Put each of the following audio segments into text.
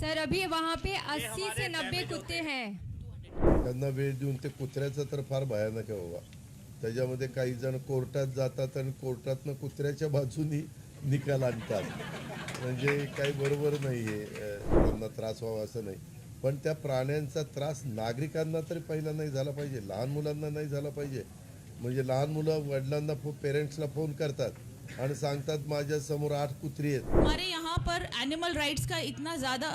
Sir अभी वहाँ पे 80 से 90 कुत्ते हैं। त्यांना वेळ देऊन ते कुत्र्याचं तर फार भयानक आहे बाबा. त्याच्यामध्ये काही जण कोर्टात जातात आणि कोर्टातनं कुत्र्याच्या बाजूनी निकाल आणतात. म्हणजे काही बरोबर नाही आहे त्यांना त्रास व्हावा असं नाही. पण त्या प्राण्यांचा त्रास नागरिकांना तरी पहिला नाही झाला पाहिजे लहान मुलांना नाही झाला पाहिजे. म्हणजे लहान मुलं वडिलांना फो पेरेंट्सला फोन करतात. आठ कुत्री हमारे यहाँ पर एनिमल राइट्स का इतना ज़्यादा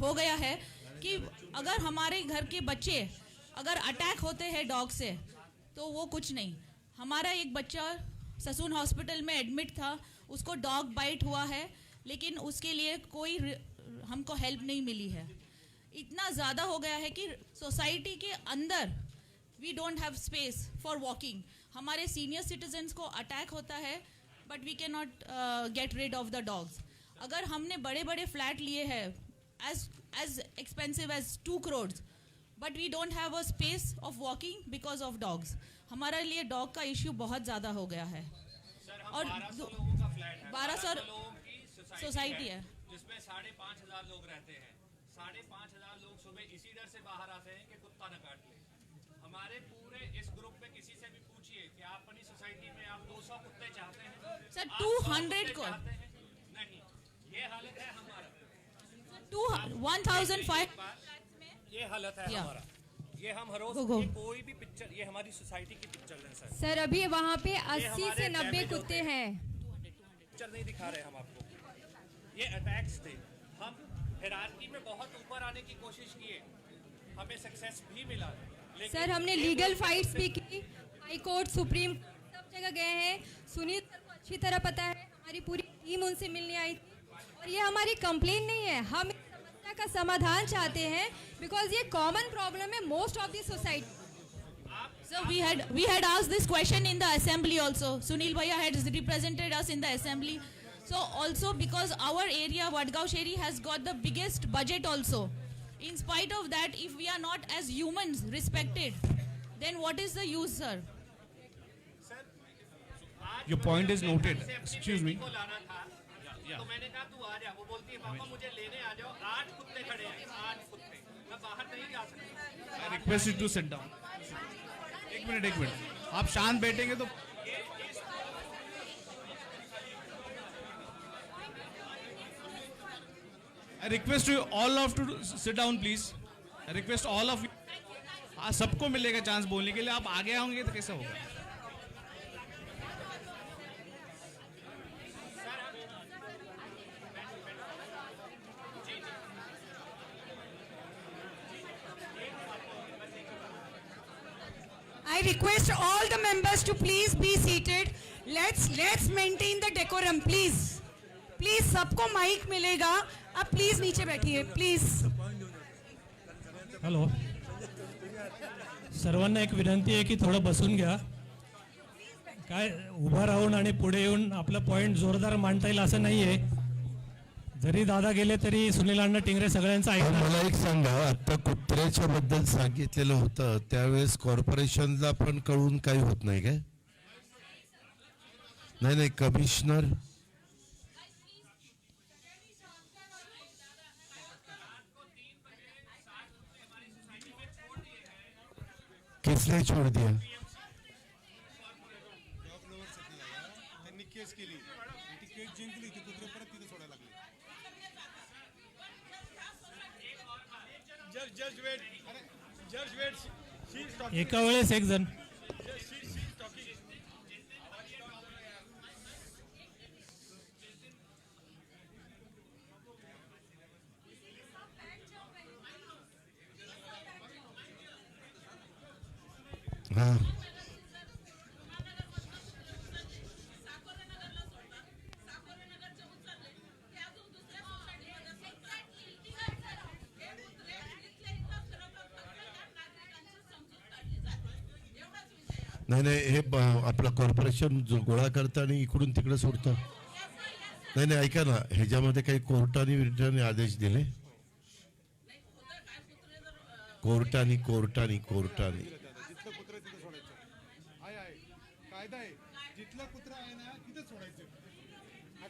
हो गया है कि अगर हमारे घर के बच्चे अगर अटैक होते हैं डॉग से तो वो कुछ नहीं। हमारा एक बच्चा ससून हॉस्पिटल में एडमिट था, उसको डॉग बाइट हुआ है, लेकिन उसके लिए कोई हमको हेल्प नहीं मिली है। इतना ज़्यादा हो गया है कि सोसाइटी के अंदर we don't have space for walking हमारे सीनियर सिटीजन्स को अटैक होता है but we can not get rid of the dogs अगर हमने बड़े बड़े फ्लैट लिए हैं as as expensive as two crores but we don't have a space of walking because of dogs हमारे लिए डॉग का इश्यू बहुत ज़्यादा हो गया है। और दो- लोगों का फ्लैट है। बारह सौ सोसाइटी, सोसाइटी है। जिसमें साढ़े पाँच हजार लोग रहते हैं। साढ़े पाँच हजार लोग सुबह इसी डर से बाहर आते हैं कि कुत्ता न काट ले। हमारे पूरे इस ग्रुप में किसी से भी पूछिए कि आप अपनी सोसाइटी में आप 200 कुत्ते चाहते हैं। सर, 200 को- नहीं ये हालत है हमारा। टू वन थाउज़ेंड फाइव ये हालत है। हमारा। ये हम हर रोज कोई भी पिक्चर ये हमारी सोसाइटी की पिक्चर है सर। सर अभी वहाँ पे 80 से 90 कुत्ते हैं। पिक्चर नहीं दिखा रहे हम आपको। ये अटैक्स थे। हम हिरारकी में बहुत ऊपर आने की कोशिश किए। हमें सक्सेस भी मिला। सर हमने लीगल फाइट्स भी की हाई कोर्ट सुप्रीम कोर्ट, सब जगह गए हैं सुनील सर को अच्छी तरह पता है हमारी पूरी टीम उनसे मिलने आई थी और ये हमारी कंप्लेन नहीं है हम इस समस्या का समाधान चाहते हैं बिकॉज ये कॉमन प्रॉब्लम है most of the society So we had we had asked this question in the assembly also. Sunil Bhaiya had represented us in the assembly. So also because our area Vadgaon Sheri has got the biggest budget also. In spite of that, if we are not as humans respected, then what is the use, sir? आज Your point is मुझे noted. घर से अपनी Excuse बेटी me. को लाना था तो मैंने कहा तू आ जा. वो बोलती है पापा मुझे लेने आ जाओ. आठ कुत्ते खड़े हैं आठ कुत्ते। मैं बाहर नहीं जा सकती I request you to sit down एक मिनट एक मिनट आप शांत बैठेंगे तो I request you all of to sit down please I request all of हाँ सबको मिलेगा चांस बोलने के लिए आप आगे आओगे तो कैसे होगा I request all the members to please be seated. Let's let's maintain the decorum, please. Please सबको माइक मिलेगा। आप प्लीज नीचे बैठिए प्लीज। हॅलो। सर्वांना एक विनंती आहे की थोडं बसून घ्या. काय उभं राहून आणि पुढे येऊन आपलं पॉईंट जोरदार मांडता येईल असं नाही आहे जरी दादा गेले तरी सुनील अण्णा टिंगरे सगळ्यांचं पण ऐकणार. मला एक सांगा आता कुत्र्याच्या बद्दल सांगितलेलं होतं त्यावेळेस कॉर्पोरेशनला पण कळून काही होत नाही काय? नाही नाही कमिशनर किसने छोड़ दिया त्यांनी केस केली ती केस जिंकली ती कुत्रे परत तिथे सोडायला लागले जज जज वेट अरे जज वेट शी इज टॉकिंग एका वेळेस एक जण. हा नाही नाही हे आपलं कॉर्पोरेशन जो गोळा करतं आणि इकडून तिकडे सोडतं. नाही नाही ऐका ना ह्याच्यामध्ये काही कोर्टाने विरोधाने आदेश दिले? कोर्टाने कोर्टाने कोर्टाने.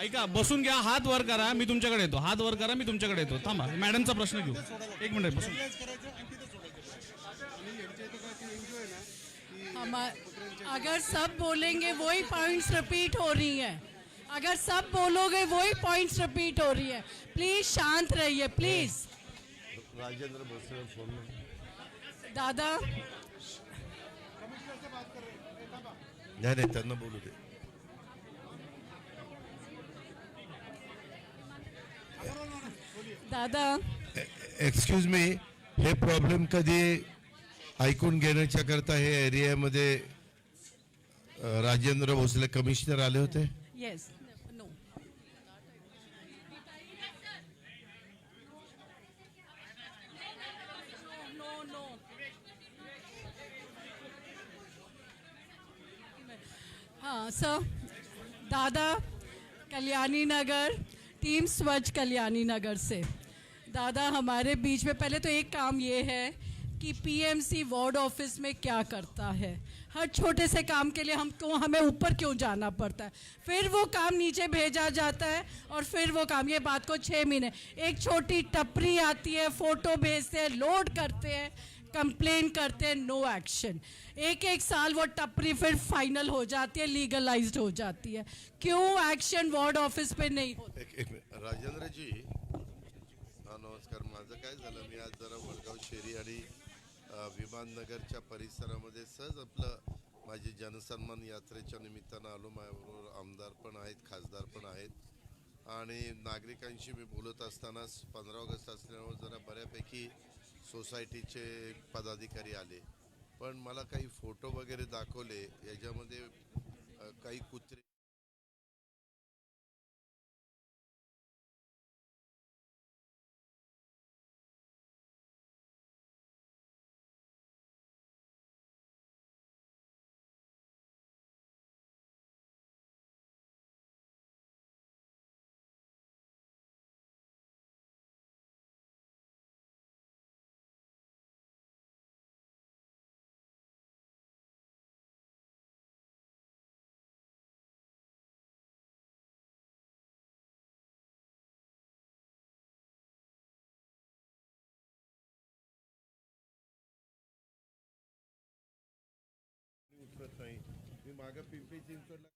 ऐका बसून घ्या हात वर करा मी तुमच्याकडे येतो. हात वर करा मी तुमच्याकडे येतो. थांबा मॅडमचा प्रश्न घेऊ. एक मिनिट बसून अगर सब बोलेंगे वही पॉइंट्स रिपीट हो रही हैं। अगर सब बोलोगे वही पॉइंट्स रिपीट हो रही है। प्लीज शांत रहिए प्लीज राजेंद्र दादा। नाही नाही त्यांना बोलू दे। दादा. एक्सक्यूज मी हे प्रॉब्लेम कधी ऐकून घेण्याच्या करता हे एरियामध्ये राजेंद्र भोसले कमिशनर आले होते? यस नो हाँ सर दादा कल्याणी नगर टीम स्वच्छ कल्याणी नगर से। दादा, हमारे बीच में पहले तो एक काम ये है कि पीएमसी वार्ड ऑफ़िस में क्या करता है। हर छोटे से काम के लिए हमको हमें ऊपर क्यों जाना पड़ता है? फिर वो काम नीचे भेजा जाता है और फिर वो काम, ये बात को छः महीने, एक छोटी टपरी आती है, फ़ोटो भेजते हैं, लोड करते हैं। कंप्लेन करते हैं नो एक्शन एक एक साल वो टपरी फिर फाइनल हो जाती है लीगलाइज्ड हो जाती है. क्यों एक्शन वार्ड ऑफिस पे नहीं होता? एक एक राजेंद्रजी हा नमस्कार. माझं काय झालं? मी आज जरा वडगाव शेरी आणि विमाननगरच्या परिसरामध्ये सहज आपलं माझी जनसन्मान यात्रेच्या निमित्तानं आलो. माझ्याबरोबर आमदार पण आहेत खासदार पण आहेत. आणि नागरिकांशी मी बोलत असतानाच पंधरा ऑगस्ट असल्यामुळे जरा बऱ्यापैकी सोसायटीचे पदाधिकारी आले. पण मला काही फोटो वगैरे दाखवले याच्यामध्ये काही कुत्रे मागं पिंपरी चिंचवडला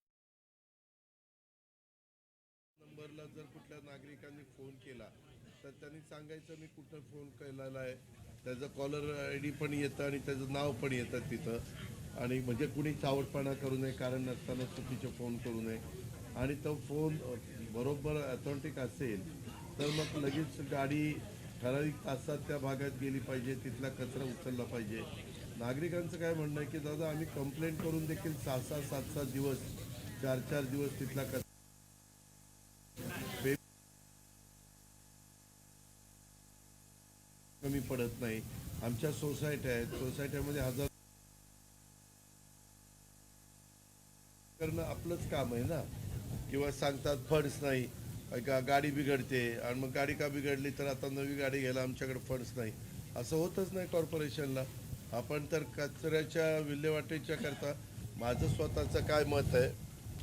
नंबरला जर कुठल्या नागरिकांनी फोन केला तर त्यांनी सांगायचं मी कुठं फोन केलेला आहे? त्याचं कॉलर आय डी पण येतं आणि त्याचं नाव पण येतं तिथं. आणि म्हणजे कुणी चावटपणा करू नये कारण नसताना चुकीचे फोन करू नये. आणि तो फोन बरोबर ॲथॉन्टिक असेल तर मग लगेच गाडी ठराविक तासात त्या भागात गेली पाहिजे तिथला कचरा उचलला पाहिजे. नागरिकांचं काय म्हणणं आहे की दादा आम्ही कंप्लेंट करून देखील सहा सहा सात सात दिवस चार चार दिवस तिथला कर कमी पडत नाही. आमच्या सोसायट्या आहेत. सोसायट्यामध्ये हजार करणं आपलंच काम आहे ना? किंवा सांगतात फंड्स नाही. का गाडी बिघडते. आणि मग गाडी का बिघडली तर आता नवी गाडी घ्यायला आमच्याकडे फंड्स नाही. असं होतच नाही कॉर्पोरेशनला आपण तर कचऱ्याच्या विल्हेवाटेच्या करता. माझं स्वतःचं काय मत आहे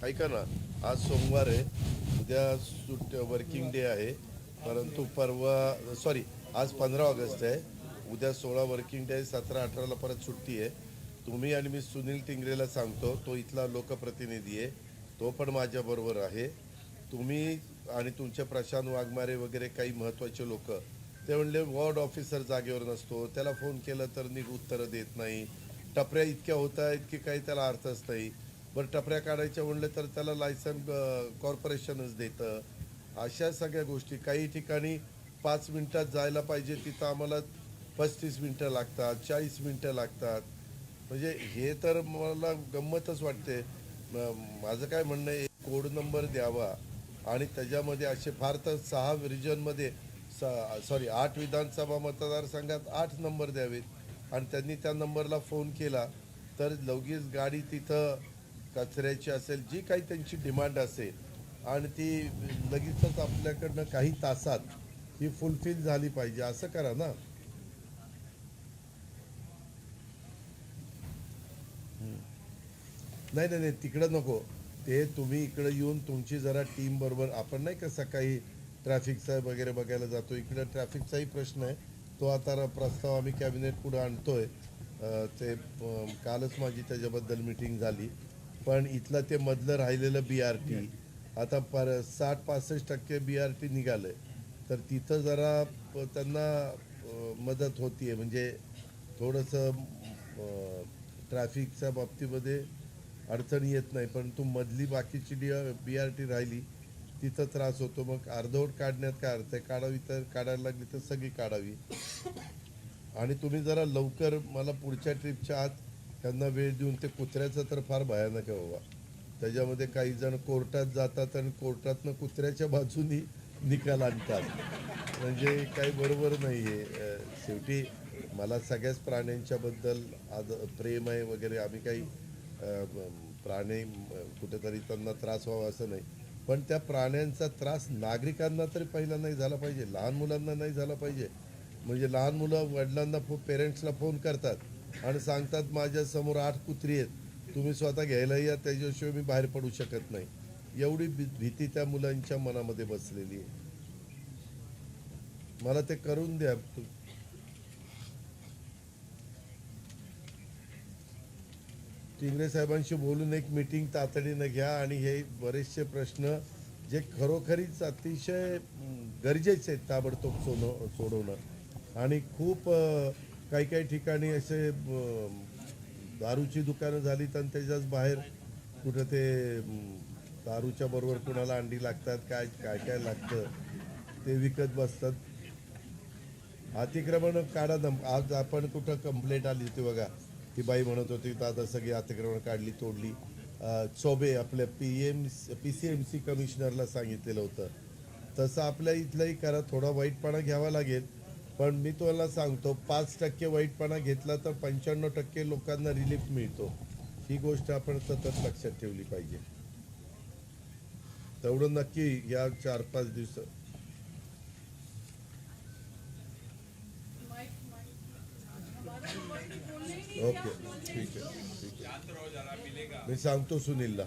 ऐका ना. आज सोमवार आहे उद्या सुट वर्किंग डे आहे. परंतु परवा सॉरी आज पंधरा ऑगस्ट आहे. उद्या सोळा वर्किंग डे आहे सतरा अठराला परत सुट्टी आहे. तुम्ही आणि मी सुनील टिंगरेला सांगतो तो इथला लोकप्रतिनिधी आहे. तो पण माझ्याबरोबर आहे. तुम्ही आणि तुमचे प्रशांत वाघमारे वगैरे काही महत्त्वाचे लोक ते म्हणले वॉर्ड ऑफिसर जागेवर नसतो. त्याला फोन केलं तर नीट उत्तरं देत नाही. टपऱ्या इतक्या होत आहेत की काही त्याला अर्थच नाही. बरं टपऱ्या काढायच्या म्हणलं तर त्याला लायसन कॉर्पोरेशनच देतं. अशा सगळ्या गोष्टी. काही ठिकाणी पाच मिनटात जायला पाहिजे तिथं आम्हाला पस्तीस मिनटं लागतात चाळीस मिनटं लागतात. म्हणजे हे तर मला गंमतच वाटते. माझं काय म्हणणं आहे कोड नंबर द्यावा. आणि त्याच्यामध्ये असे फार तर सहा रिजनमध्ये सॉरी आठ विधानसभा मतदारसंघात आठ नंबर द्यावेत. आणि त्यांनी त्या नंबरला फोन केला तर लगेच गाडी तिथं कचऱ्याची असेल जी काही त्यांची डिमांड असेल आणि ती लगेचच आपल्याकडनं काही तासात ही फुलफिल झाली पाहिजे असं करा ना. नाही नाही नाही तिकडं नको. ते तुम्ही इकडं येऊन तुमची जरा टीम बरोबर आपण नाही का सकाळी ट्रॅफिकचा वगैरे बघायला जातो. इकडं ट्रॅफिकचाही प्रश्न आहे. तो आता प्रस्ताव आम्ही कॅबिनेट पुढे आणतोय. ते कालच माझी त्याच्याबद्दल मिटिंग झाली. पण इथलं ते मधलं राहिलेलं बी आर टी आता पर साठ पासष्ट टक्के बी आर टी निघालंय. तर तिथं जरा त्यांना मदत मदत होतीये. म्हणजे थोडंसं ट्रॅफिकच्या बाबतीमध्ये अडचण येत नाही. पण तू मधली बाकीची डी बी आर टी राहिली तिथं त्रास होतो. मग अर्धवट काढण्यात काय अर्थ आहे? काढावी तर काढायला लागली तर सगळी काढावी. आणि तुम्ही जरा लवकर मला पुढच्या ट्रिपच्या आत त्यांना वेळ देऊन ते कुत्र्याचं तर फार भयानक आहे बाबा. त्याच्यामध्ये काही जण कोर्टात जातात आणि कोर्टातनं कुत्र्याच्या बाजूनी निकाल आणतात. म्हणजे काही बरोबर नाही आहे शेवटी मला सगळ्याच प्राण्यांच्याबद्दल आद प्रेम आहे वगैरे. आम्ही काही प्राणी कुठेतरी त्यांना त्रास व्हावा असं नाही. पण त्या प्राण्यांचा त्रास नागरिकांना तरी पहिला नाही झाला पाहिजे लहान मुलांना नाही झाला पाहिजे. म्हणजे लहान मुलं वडिलांना फो पेरेंट्सला फोन करतात आणि सांगतात माझ्यासमोर आठ कुत्री आहेत तुम्ही स्वतः घ्यायला या त्याच्याशिवाय मी बाहेर पडू शकत नाही. एवढी भी- भीती त्या मुलांच्या मनामध्ये बसलेली आहे. मला ते करून द्या टिंगरे साहेबांशी बोलून एक मीटिंग तातडीनं घ्या आणि हे बरेचसे प्रश्न जे खरोखरीच अतिशय गरजेचे आहेत ताबडतोब सोडव सोडवणं. आणि खूप काही काही ठिकाणी असे दारूची दुकानं झाली तर त्याच्याच बाहेर कुठं ते दारूच्या बरोबर कुणाला अंडी लागतात काय काय काय लागतं ते विकत बसतात. अतिक्रमण काढा आज आपण कुठं कंप्लेंट आली होती बघा. ती बाई म्हणत होती आता सगळी अतिक्रमण काढली तोडली. चोबे आपल्या P M P C M C कमिशनरला सांगितलेलं होतं. तसं आपल्या इथलंही करा थोडा वाईटपणा घ्यावा लागेल पण मी तुम्हाला सांगतो पाच टक्के वाईटपणा घेतला तर पंच्याण्णव टक्के लोकांना रिलीफ मिळतो. ही गोष्ट आपण सतत लक्षात ठेवली पाहिजे. तेवढं नक्की या चार पाच दिवसात ओके ठीक आहे ठीक आहे. मी सांगतो सुनीलला.